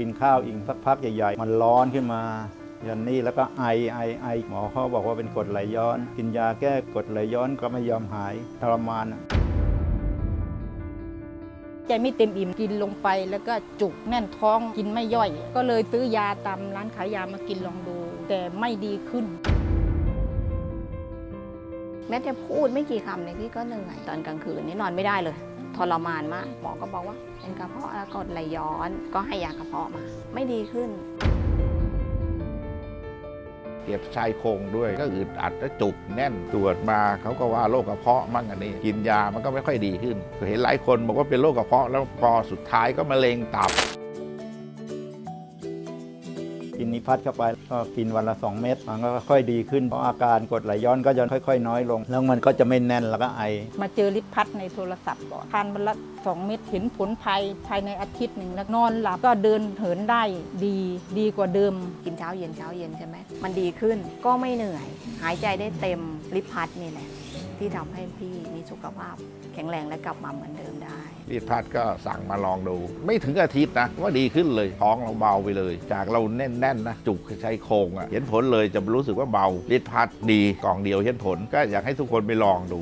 กินข้าวอีกสักพักใหญ่ๆ มันร้อนขึ้นมายันนี่แล้วก็ไอไอไอหมอเขาบอกว่าเป็นกรดไหลย้อน กินยาแก้กรดไหลย้อนก็ไม่ยอมหายทรมานอะใจไม่เต็มอิ่มกินลงไปแล้วก็จุกแน่นท้องกินไม่ย่อย ก็เลยซื้อยาตามร้านขายยามากินลองดู แต่ไม่ดีขึ้น แม้จะพูดไม่กี่คำเนี่ยพี่ก็เหนื่อยตอนกลางคืนนี่นอนไม่ได้เลย ทรมานมากหมอก็บอกว่า เป็นกระเพาะแล้วกดไหลย้อน ก็ให้ยากระเพาะมา ไม่ดีขึ้น เก็บชายโครงด้วยก็อึดอัดและจุกแน่นตรวจมาเขาก็ว่าโรคกระเพาะมั่งอันนี้ กินยามันก็ไม่ค่อยดีขึ้นเห็นหลายคนบอกว่าเป็นโรคกระเพาะแล้วพอสุดท้ายก็มะเร็งตับ กินนิพัทเข้าไป ก็กินวันละ 2 เม็ดมันก็ค่อยๆดีขึ้นเพราะอาการกรดไหลย้อนก็จะค่อย ๆ น้อยลง แล้วมันก็จะไม่แน่นแล้วก็ไอ มาเจอลิปพัดในโทรศัพท์ก่อนทานวันละสองเม็ดเห็นผลภายภายในอาทิตย์หนึ่งแล้วนอนหลับก็เดินเหินได้ดีดีกว่าเดิม กินเช้าเย็นเช้าเย็นใช่ไหมมันดีขึ้นก็ไม่เหนื่อย หายใจได้เต็มลิปพัดนี่แหละ ที่ทำให้พี่มีสุขภาพ แข็งแรงและกลับมาเหมือนเดิมได้รีดพัดก็สั่งมาลองดู ไม่ถึงอาทิตย์นะว่าดีขึ้นเลยท้องเราเบาไปเลย จากเราแน่นๆนะจุกใช้โครงอะเห็นผลเลยจะรู้สึกว่าเบารีดพัดดีกล่องเดียวเห็นผลก็อยากให้ทุกคนไปลองดู